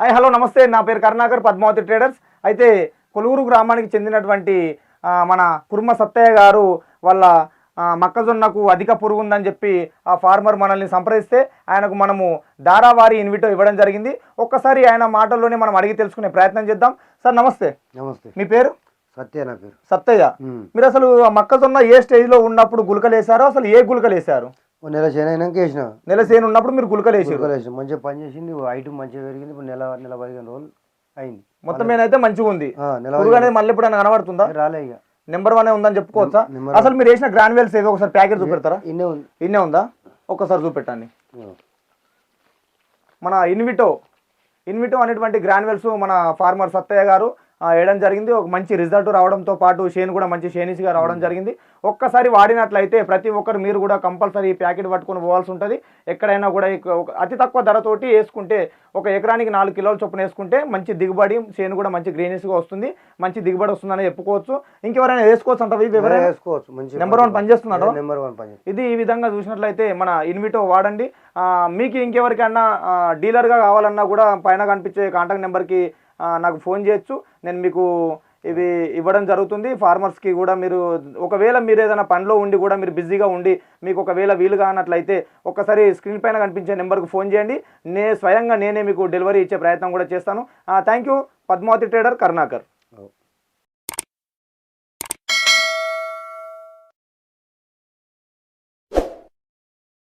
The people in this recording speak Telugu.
హాయ్ హలో నమస్తే. నా పేరు కరుణాకర్ పద్మావతి ట్రేడర్స్. అయితే కొలువురు గ్రామానికి చెందినటువంటి మన కుర్మ సత్తయ్య గారు వాళ్ళ మొక్కజొన్నకు అధిక పురుగు ఉందని చెప్పి ఆ ఫార్మర్ మనల్ని సంప్రదిస్తే ఆయనకు మనము దారావారి ఇన్విటో ఇవ్వడం జరిగింది. ఒక్కసారి ఆయన మాటల్లోనే మనం అడిగి తెలుసుకునే ప్రయత్నం చేద్దాం. సార్ నమస్తే. నమస్తే. మీ పేరు? సత్య నా పేరు. సత్తయ్య. మీరు అసలు ఆ మొక్కజొన్న ఏ స్టేజ్లో ఉన్నప్పుడు గులకలు వేసారో అసలు ఏ గులకలు వేసారు ఓ నెల చేను అయినాక వేసిన. నెల సేను ఉన్నప్పుడు మీరు గులకలు వేసారు గురకలు వేసిన మంచిగా పని చేసింది. హైట్ మంచిగా పెరిగింది. ఇప్పుడు నెల నెల పదిహేను రోజులు అయింది. మొత్తం ఏదైతే మంచిగా ఉంది. పురుగు అనేది మళ్ళీ ఎప్పుడైనా కనబడుతుందా? రాలే ఇక. నెంబర్ వన్ ఉందని చెప్పుకోవచ్చా? అసలు మీరు వేసిన గ్రాన్యువల్స్ ఏవి ఒకసారి ప్యాకెట్ చూపెడతారా? ఇన్నే ఉంది. ఇన్నే ఉందా? ఒక్కసారి చూపెట్టండి. మన ఇన్విటో ఇన్విటో అనేటువంటి గ్రాన్యువల్స్ మన ఫార్మర్ సత్తయ్య గారు వేయడం జరిగింది. ఒక మంచి రిజల్ట్ రావడంతో పాటు షేన్ కూడా మంచి షేనిస్గా రావడం జరిగింది. ఒక్కసారి వాడినట్లయితే ప్రతి ఒక్కరు మీరు కూడా కంపల్సరీ ప్యాకెట్ పట్టుకొని పోవాల్సి ఉంటుంది. ఎక్కడైనా కూడా అతి తక్కువ ధరతోటి వేసుకుంటే ఒక ఎకరానికి నాలుగు కిలోల చొప్పున వేసుకుంటే మంచి దిగుబడి చేను కూడా మంచి గ్రీనిష్గా వస్తుంది. మంచి దిగుబడి వస్తుందని చెప్పుకోవచ్చు. ఇంకెవరైనా వేసుకోవచ్చు అంట ఎవరైనా వేసుకోవచ్చు. మంచిగా నెంబర్ వన్ పని చేస్తున్నాడు నెంబర్ వన్ పని. ఇది ఈ విధంగా చూసినట్లయితే మన ఇన్విటో వాడండి. మీకు ఇంకెవరికైనా డీలర్గా కావాలన్నా కూడా పైన కనిపించే కాంటాక్ట్ నెంబర్కి నాకు ఫోన్ చేయొచ్చు. నేను మీకు ఇవి ఇవ్వడం జరుగుతుంది. ఫార్మర్స్కి కూడా మీరు ఒకవేళ మీరు ఏదైనా పనిలో ఉండి కూడా మీరు బిజీగా ఉండి మీకు ఒకవేళ వీలు కానట్లయితే ఒకసారి స్క్రీన్ పైన కనిపించే నెంబర్కి ఫోన్ చేయండి. నే స్వయంగా నేనే మీకు డెలివరీ ఇచ్చే ప్రయత్నం కూడా చేస్తాను. Thank you. Padmavati trader Karunakar.